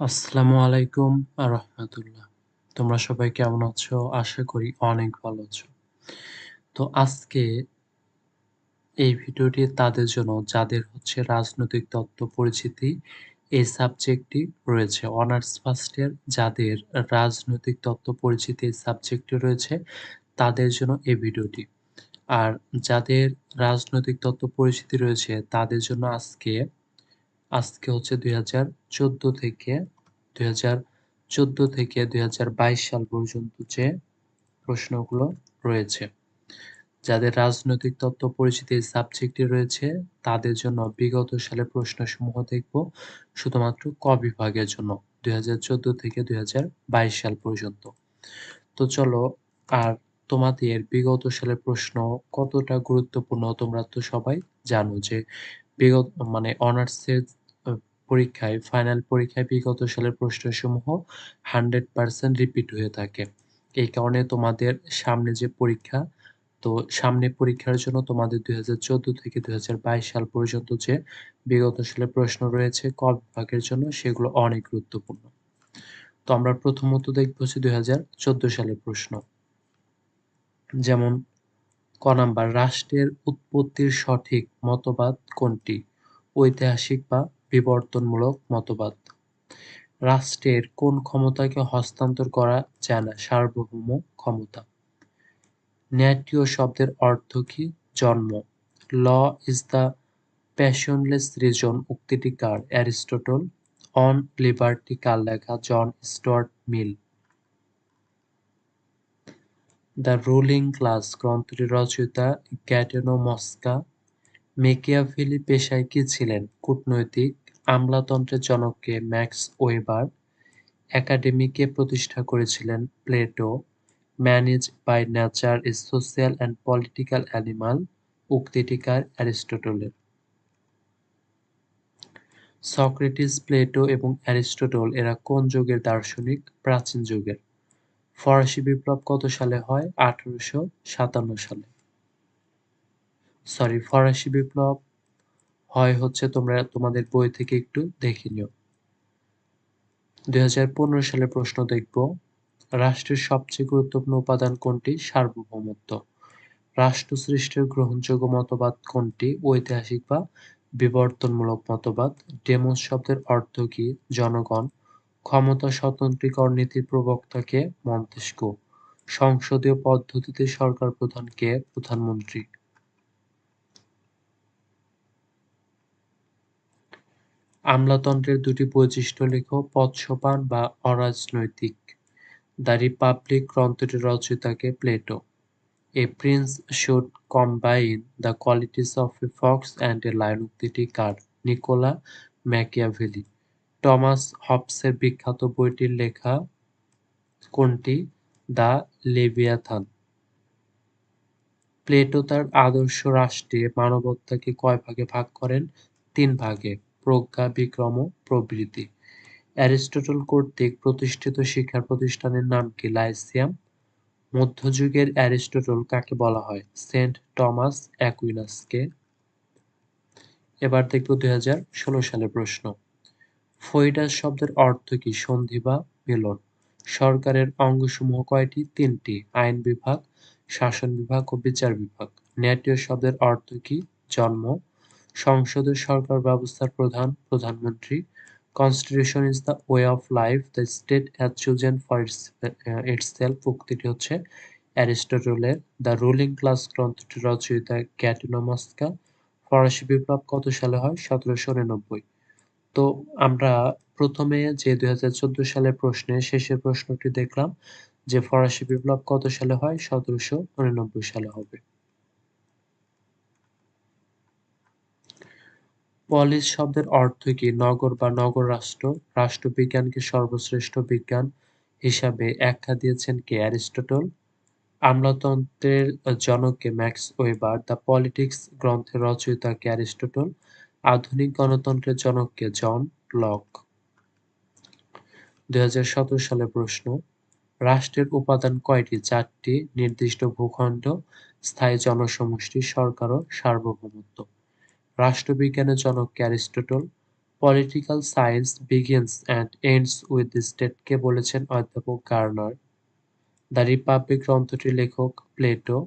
আসসালামু আলাইকুম রহমতুল্লাহ। তোমরা সবাই কেমন আছো? আশা করি অনেক ভালো আছো। তো আজকে এই ভিডিওটি তাদের জন্য, যাদের হচ্ছে রাজনৈতিক তত্ত্ব পরিচিতি, এই সাবজেক্টটি রয়েছে অনার্স ফার্স্ট ইয়ার। যাদের রাজনৈতিক তত্ত্ব পরিচিতি এই সাবজেক্টটি রয়েছে, তাদের জন্য এই ভিডিওটি। আর যাদের রাজনৈতিক তত্ত্ব পরিচিতি রয়েছে, তাদের জন্য আজকে আজকে হচ্ছে দুই হাজার চোদ্দ থেকে, দুই হাজার চোদ্দ থেকে দুই হাজার বাইশ সাল পর্যন্ত যে প্রশ্নগুলো রয়েছে। যাদের রাজনৈতিক তত্ত্ব পরিচিতি সাবজেক্টটি রয়েছে, তাদের জন্য বিগত সালে প্রশ্নসমূহ দেখব শুধুমাত্র ক বিভাগের জন্য, দুই হাজার চোদ্দ থেকে দুই হাজার বাইশ সাল পর্যন্ত। তো চলো, আর তোমাদের বিগত সালের প্রশ্ন কতটা গুরুত্বপূর্ণ তোমরা তো সবাই জানো যে বিগত মানে অনার্সের পরীক্ষায় ফাইনাল পরীক্ষায় বিগত সালের প্রশ্নসমূহ হান্ড্রেড পার্সেন্ট রিপিট হয়ে থাকে। এই কারণে তোমাদের সামনে যে পরীক্ষা, তো সামনে পরীক্ষার জন্য তোমাদের দুই হাজার চোদ্দ থেকে দুই হাজার বাইশ সাল পর্যন্ত যে বিগত সালের প্রশ্ন রয়েছে ক বিভাগের জন্য, সেগুলো অনেক গুরুত্বপূর্ণ। তো আমরা প্রথমত দেখব হচ্ছে দুই সালের প্রশ্ন। যেমন ক নাম্বার, রাষ্ট্রের উৎপত্তির সঠিক মতবাদ কোনটি? ঐতিহাসিক বা বিবর্তনমূলক মতবাদ। রাষ্ট্রের কোন ক্ষমতাকে হস্তান্তর করা যায় না, সার্বভৌম ক্ষমতা। ন্যাটীয় শব্দের অর্থ কি? জন্ম। Law is the passionless reason, উক্তিটি কার? অ্যারিস্টটল। অন লিবার্টি কার লেখা? John Stuart Mill. The ruling class গ্রন্থটির রচয়িতা গ্যাটেনো মস্কা। মেকিয়াভেলি পেশায় কি ছিলেন? কূটনৈতিক, আমলাতন্ত্রের জনককে ম্যাক্স ওয়েবার একাডেমিকে প্রতিষ্ঠা করেছিলেন Plato. Man is by nature is social and political animal, উক্তিটিকার অ্যারিস্টটলের। সক্রেটিস, প্লেটো এবং অ্যারিস্টটল এরা কোন যুগের দার্শনিক? প্রাচীন যুগের। ফরাসি বিপ্লব কত সালে হয়? আঠারোশো সাতান্ন সালে। সরি ফরাসি বিপ্লব হয় হচ্ছে তোমরা, তোমাদের বই থেকে একটু দেখে নিও। দুই হাজার পনেরো সালে প্রশ্ন দেখব, রাষ্ট্রের সবচেয়ে গুরুত্বপূর্ণ উপাদান কোনটি? সার্বভৌমত্ব। রাষ্ট্র সৃষ্টির গ্রহণযোগ্য মতবাদ কোনটি? ঐতিহাসিক বা বিবর্তনমূলক মতবাদ। ডেমোস শব্দের অর্থ কি? জনগণ। ক্ষমতা স্বতন্ত্রীকরণ নীতির প্রবক্তাকে মন্তেস্কো, সংসদীয় পদ্ধতিতে সরকার প্রধানকে প্রধানমন্ত্রী। আমলাতন্ত্রের দুটি বৈশিষ্ট্য লেখ পৎসপান বা অরাজনৈতিক। দ্য রিপাবলিক গ্রন্থটির রচয়িতাকে Plato. A prince should combine the qualities of a fox and a lion উক্তিটি কার? Niccolo Machiavelli. টমাস হবসের বিখ্যাত বইটির লেখা কোনটি? The Leviathan. প্লেটো তার আদর্শ রাষ্ট্রে মানবতাকে কয় ভাগে ভাগ করেন? তিন ভাগে, প্রজ্ঞা, বিক্রম প্রভৃতি অ্যারিস্টটল কর্তৃক প্রতিষ্ঠিত শিক্ষা প্রতিষ্ঠানের নাম কি? লাইসিয়াম। মধ্যযুগের অ্যারিস্টটল কাকে বলা হয়? সেন্ট টমাস অ্যাকুইনাসকে। এবার দেখব দুই হাজার ষোলো সালের প্রশ্ন। ফৈডাস শব্দের অর্থ কি? সন্ধি বা মিলন। সরকারের অঙ্গসমূহ কয়টি? তিনটি। আইন বিভাগ, শাসন বিভাগ ও বিচার বিভাগ। ন্যাটীয় শব্দের অর্থ কি? জন্ম। সংসদের সরকার ব্যবস্থার প্রধান প্রধানমন্ত্রী। Constitution is the way of life the state has chosen for itself উক্তিটি হচ্ছে অ্যারিস্টটলের। দ্য রুলিং ক্লাস গ্রন্থটি রচয়িতা ক্যাটিনোমাস্কা। ফরাসি বিপ্লব কত সালে হয়? সতেরোশো উননব্বই তো আমরা প্রথমে যে দুই সালের প্রশ্নে শেষের প্রশ্নটি দেখলাম যে ফরাসি বিপ্লব কত সালে হয়? সতেরোশো উননব্বই সালে হবে। পলিস শব্দের অর্থ কি? নগর বা নগর রাষ্ট্র রাষ্ট্রবিজ্ঞানকে সর্বশ্রেষ্ঠ বিজ্ঞান হিসাবে ব্যাখ্যা দিয়েছেন কে? অ্যারিস্টটল। আমলাতন্ত্রের জনককে ম্যাক্স ওয়েবার। দ্য পলিটিক্স গ্রন্থের রচয়িতা কে? অ্যারিস্টটল। আধুনিক গণতন্ত্রের জনককে জন লক। দুই সালে প্রশ্ন, রাষ্ট্রের উপাদান কয়টি? চারটি, নির্দিষ্ট ভূখণ্ড, স্থায়ী জনসমষ্টি, সরকার ও সার্বভৌমত্ব। রাষ্ট্রবিজ্ঞানের জনক Aristotle, political science begins and ends with the state কে বলেছেন অধ্যাপক গার্নার। দ্য রিপাবলিক গ্রন্থটির লেখক প্লেটো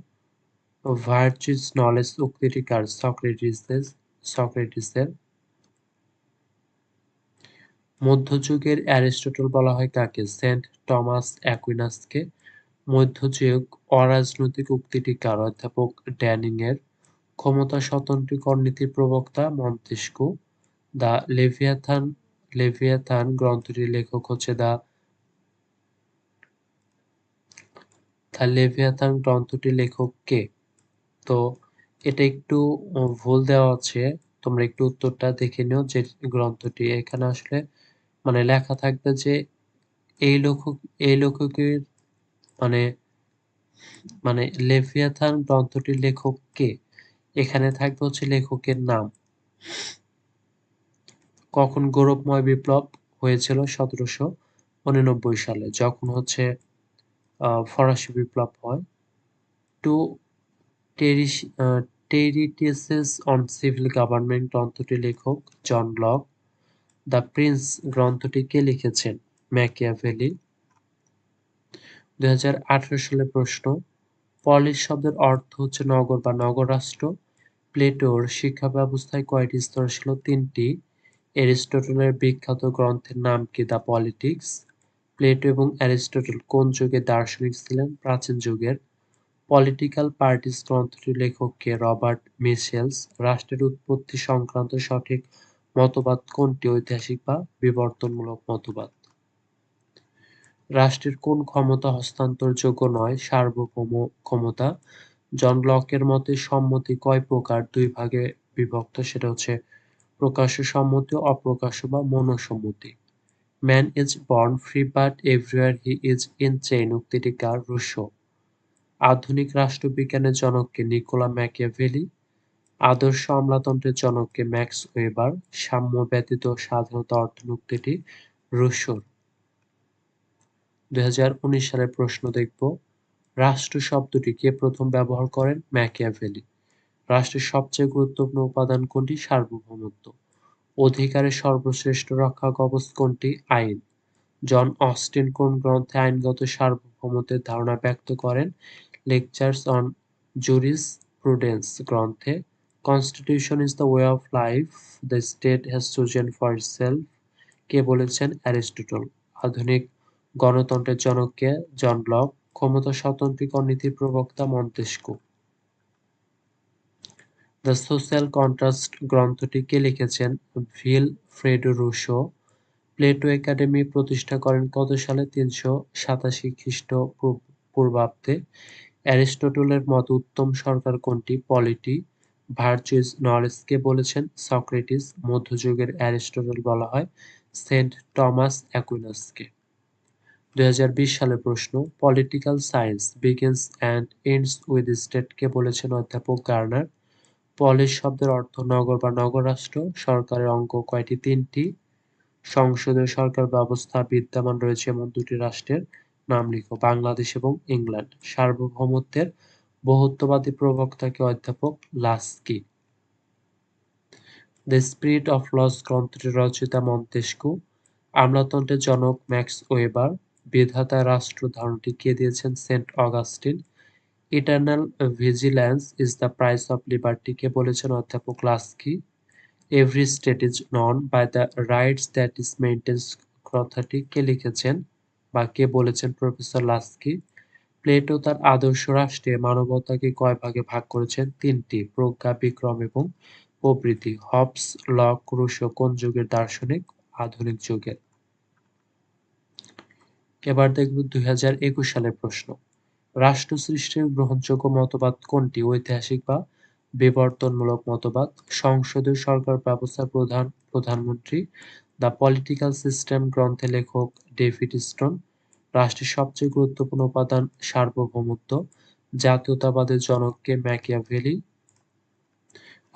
ভার্চুস নলেজ উক্তিটি কার সক্রেটিসের মধ্যযুগের অ্যারিস্টটল বলা হয় কাকে? Saint Thomas অ্যাকুইনাসকে। মধ্যযুগ অরাজনৈতিক উক্তিটি কার? অধ্যাপক ড্যানিং এর ক্ষমতা স্বতন্ত্রীকরণ নীতির প্রবক্তা মন্তেস্কু দ্য লেভিয়াথান লেভিয়াথান গ্রন্থটির লেখক হচ্ছে দা দ্য লেভিয়াথান গ্রন্থটির লেখক কে? তো এটা একটু ভুল দেওয়া আছে। তোমরা একটু উত্তরটা দেখে নিও যে গ্রন্থটি। এখানে আসলে মানে লেখা থাকবে যে এই লেখক, এই লেখকের মানে মানে লেভিয়াথান গ্রন্থটির লেখক কে? এখানে থাকবে হচ্ছে লেখকের নাম। কখন গৌরবময় বিপ্লব হয়েছিল? সতেরোশো উননব্বই সালে, যখন হচ্ছে ফরাসি বিপ্লব হয়। Two treatises on civil government গ্রন্থটি লেখক জন লক। দ্য প্রিন্স গ্রন্থটি কে লিখেছেন? ম্যাকিয়াভেলি। দুই সালে প্রশ্ন, পলিশ শব্দের অর্থ হচ্ছে নগর বা নগর রাষ্ট্র প্লেটোর শিক্ষা ব্যবস্থায় কয়টি স্তর ছিল? তিনটি। এরিস্টটলের বিখ্যাত গ্রন্থের নাম কি? The politics. প্লেটো এবং অ্যারিস্টটল কোন যুগে দার্শনিক ছিলেন? প্রাচীন যুগের। পলিটিক্যাল পার্টিস গ্রন্থটির লেখককে রবার্ট মিশেলস, রাষ্ট্রের উৎপত্তি সংক্রান্ত সঠিক মতবাদ কোনটি, ঐতিহাসিক বা বিবর্তনমূলক মতবাদ? রাষ্ট্রের কোন ক্ষমতা হস্তান্তরযোগ্য নয়, সার্বভৌম ক্ষমতা? জন লকের মতে সম্মতি কয় প্রকার? দুই ভাগে বিভক্ত, সেটা হচ্ছে প্রকাশ্য সম্মতি অপ্রকাশ্য বা মনোসম্মতি। Man is born, free but everywhere he is in chain, উক্তিটি কার? রুশো। আধুনিক রাষ্ট্রবিজ্ঞানের জনককে নিকোলা ম্যাকিয়াভেলি, আদর্শ আমলাতন্ত্রের জনককে ম্যাক্স ওয়েবার, সাম্য ব্যতীত স্বাধীনতা অর্থনীতিটি রুশোর। দুই সালের প্রশ্ন দেখব, রাষ্ট্র শব্দটি কে প্রথম ব্যবহার করেন? ম্যাকিয়াভেলি। রাষ্ট্রের সবচেয়ে গুরুত্বপূর্ণ উপাদান কোনটি? সার্বভৌমত্ব। অধিকারের সর্বশ্রেষ্ঠ রক্ষা কবচ কোনটি? আইন। জন অস্টিন কোন গ্রন্থে আইনগত সার্বভৌমত্বের ধারণা ব্যক্ত করেন? লেকচার্স অন জুরিস প্রুডেন্স গ্রন্থে constitution is the way of life the state has chosen for self কে বলেছেন অ্যারিস্টটল। আধুনিক গণতন্ত্রের জনককে জন লক ক্ষমতা স্বতন্ত্রীকরণ নীতির প্রবক্তা মন্তেস্কু দ্য সোশ্যাল কন্ট্রাস্ট গ্রন্থটি কে লিখেছেন? Wilfredo Rousseau. প্লেটো একাডেমি প্রতিষ্ঠা করেন কত সালে? তিনশো সাতাশি খ্রিস্ট পূর্বাব্দে। অ্যারিস্টটলের মত উত্তম সরকার কোনটি? পলিটি ভার্চুইস নলেজকে বলেছেন, সক্রেটিস মধ্যযুগের অ্যারিস্টটল বলা হয়, সেন্ট টমাস অ্যাকুইনাসকে। দুই সালের প্রশ্ন, political science begins and ends with স্টেটকে বলেছেন অধ্যাপক গার্নার। পলিশ শব্দের অর্থ নগর বা নগর রাষ্ট্র সরকারের অঙ্গ কয়টি? তিনটি। সংসদীয় সরকার ব্যবস্থা বিদ্যমান রয়েছে এমন দুটি রাষ্ট্রের। নাম লিখো, বাংলাদেশ এবং ইংল্যান্ড। সার্বভৌমত্বের বহুত্ববাদী প্রবক্তাকে অধ্যাপক Laski. The spirit of laws গ্রন্থটির রচয়িতা মন্তেস্কু আমলাতন্ত্রের জনক ম্যাক্স ওয়েবার। বিধাতা রাষ্ট্র ধারণটি কে দিয়েছেন? Saint Augustine. Eternal vigilance is the price of liberty কে বলেছেন অধ্যাপক Laski. Every state is known by the rights that is maintains কথাটি কে লিখেছেন? বা কে বলেছেন প্রফেসর লাস্কি? প্লেটো তার আদর্শ রাষ্ট্রে মানবতাকে কয় ভাগে ভাগ করেছেন? তিনটি, প্রজ্ঞা, বিক্রম এবং প্রবৃতি হবস, লক, রুশো কোন যুগের দার্শনিক? আধুনিক যুগের। এবার দেখব দুই হাজার একুশ সালের প্রশ্ন। রাষ্ট্র সৃষ্টির গ্রহণযোগ্য মতবাদ কোনটি? ঐতিহাসিক বা বিবর্তনমূলক মতবাদ? সংসদীয় সরকার ব্যবস্থার প্রধান প্রধানমন্ত্রী দ্য পলিটিক্যাল সিস্টেম গ্রন্থে লেখক ডেভিড স্টোন, রাষ্ট্রের সবচেয়ে গুরুত্বপূর্ণ উপাদান সার্বভৌমত্ব, জাতীয়তাবাদের জনককে ম্যাকিয়াভেলি,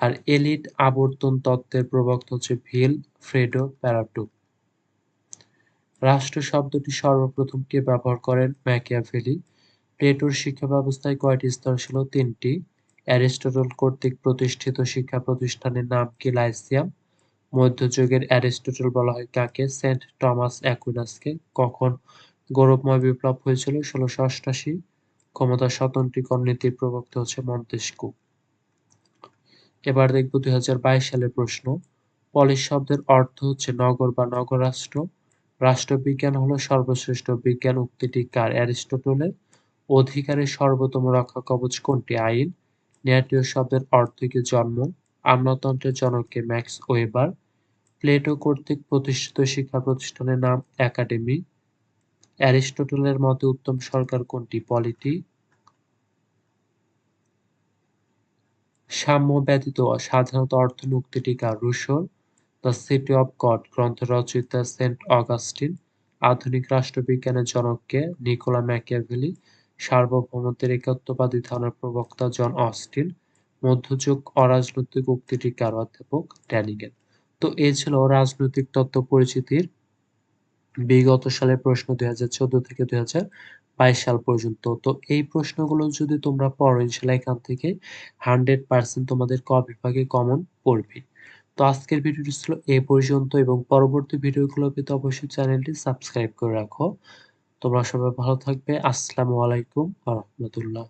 আর এলিট আবর্তন তত্ত্বের প্রবক্তা হচ্ছে ভিল ফ্রেডো প্যারাটু। রাষ্ট্র শব্দটি সর্বপ্রথম কে ব্যবহার করেন ম্যাকিয়াভেলি? প্লেটোর শিক্ষা ব্যবস্থায় কয়টি স্তর ছিল? তিনটি। অ্যারিস্টটল কর্তৃক প্রতিষ্ঠিত শিক্ষা প্রতিষ্ঠানের নাম কি লাইসিয়াম মধ্যযুগের অ্যারিস্টটল বলা হয় কাকে? সেন্ট টমাস অ্যাকুইনাসকে। কখন গৌরবময় বিপ্লব হয়েছিল? ষোলোশো অষ্টাশি। ক্ষমতা স্বতন্ত্রীকরণ নীতির প্রবক্তা হচ্ছে মন্তেস্কু। এবার দেখব দুই হাজার বাইশ সালের প্রশ্ন পলিশ শব্দের অর্থ হচ্ছে নগর বা নগরাষ্ট্র রাষ্ট্রবিজ্ঞান হলো সর্বশ্রেষ্ঠ বিজ্ঞান উক্তিটি কার অ্যারিস্টটলের অধিকারের সর্বোত্তম রক্ষা কবচ কোনটি আইন ন্যাটীয় শব্দের অর্থ কি জন্ম আমলাতন্ত্রের জনককে ম্যাক্স ওয়েবার প্লেটো কর্তৃক প্রতিষ্ঠিত শিক্ষা প্রতিষ্ঠানের নাম একাডেমি। অ্যারিস্টটলের মতে উত্তম সরকার কোনটি? পলিটি। সাম্য ব্যতীত সাধারণত অর্থনুক্তিটি কার রুশোর দ্য সিটি অব গড গ্রন্থ রচয়িতা সেন্ট অগাস্টিন। আধুনিক রাষ্ট্রবিজ্ঞানের জনককে নিকোলা ম্যাকিয়াভেলি। সার্বভৌমত্বের একাত্মবাদী ধারণার প্রবক্তা জন অস্টিন। মধ্যযুগ অরাজনৈতিক উক্তিটি কার অধ্যাপক ড্যানিগেন তো এই ছিল রাজনৈতিক তত্ত্ব পরিচিতির বিগত সালের প্রশ্ন দুই হাজার চোদ্দ থেকে দুই হাজার বাইশ সাল পর্যন্ত। তো এই প্রশ্নগুলো যদি তোমরা পড়ো, ইনশাল্লাহ এখান থেকে হান্ড্রেড পার্সেন্ট তোমাদের ক বিভাগে কমন পড়বে। তো আজকের ভিডিওটি ছিল এ পর্যন্ত এবং পরবর্তী ভিডিওগুলো পেতে অবশ্যই চ্যানেলটি সাবস্ক্রাইব করে রাখো। তোমরা সবাই ভালো থাকবে। আসসালামু আলাইকুম রহমতুল্লাহ।